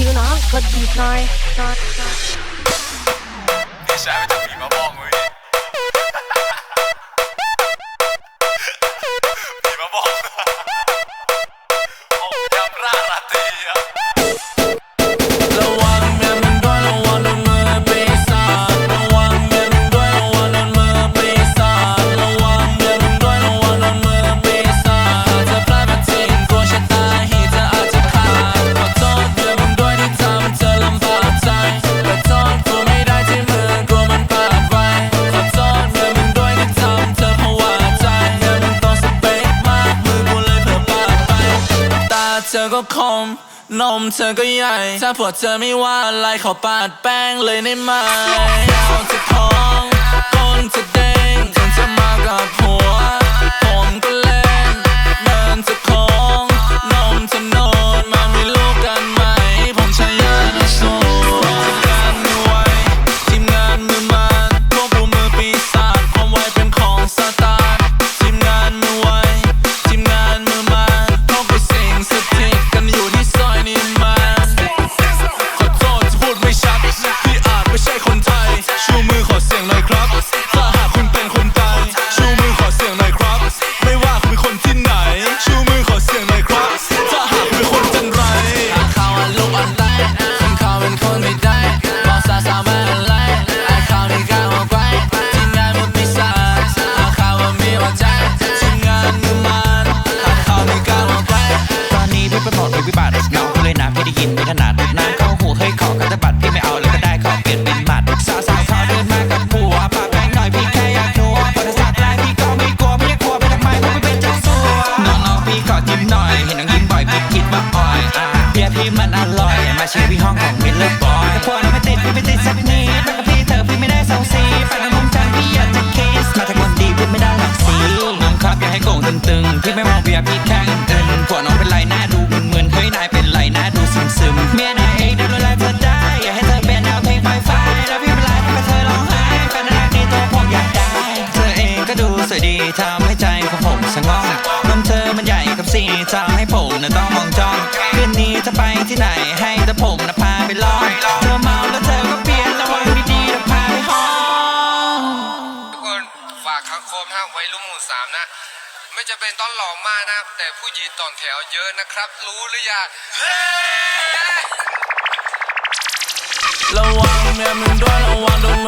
ผิวน้องกดบีบหน่อยหน่อยหน่อยพี่ชายไม่จับผีมาบอกมึง เธอก็คม นมเธอก็ใหญ่ ถ้าผัวเธอไม่ว่าอะไรขอปาดแป้งเลยได้ไหม พี่ได้ยินไม่ถนัดน้ำเข้าหูเฮ้ยขอกันแต่บัตรพี่ไม่เอาเลยก็ได้ขอเปลี่ยนเป็นหมัดสาวสาวเขาเดินมากับผัวปากแป้งหน่อยพี่แค่อยากนัวพอจะสักลายพี่ก็ไม่กลัวไม่อยากกลัวไปทำไมเพราะพี่เป็นเจ้าสัวน้องๆพี่ขอจิ้มหน่อยเห็นน้องยิ้มบ่อยพี่คิดว่าอ่อยเบียร์พี่มันอร่อยมาเชิมพี่ห้องของมิลเลอร์บอยแต่พวกนั้ไม่ติดพี่ไม่ติดสักนิดไปกับพี่เธอพี่ไม่ได้เซาซีไปกับผมจังพี่อยากจะคิสมาถ้าคนดีพี่ไม่ได้หลักสีน้องครับอย่าให้โก่งตึงๆพี่ไม่มองเบียร์พี่แค่ สวยดีทำให้ใจของผมสงบนมเธอมันใหญ่กับสีทำให้ผมน่ะต้องมองจ้องคืนนี้จะไปที่ไหนให้แต่ผมน่ะพาไปลองเธอเมาแล้วเธอก็เปลี่ยนระวังดีๆแล้วพาไปห้องทุกคนฝากคำคมห้ามไว้รุ่มหมู่สามนะ ไม่จะเป็นต้องหล่อมากนะ แต่ผู้หญิงตอนแถวเยอะนะครับ รู้หรือยังระวังเมียมึงด้วยระวังโดนมือปี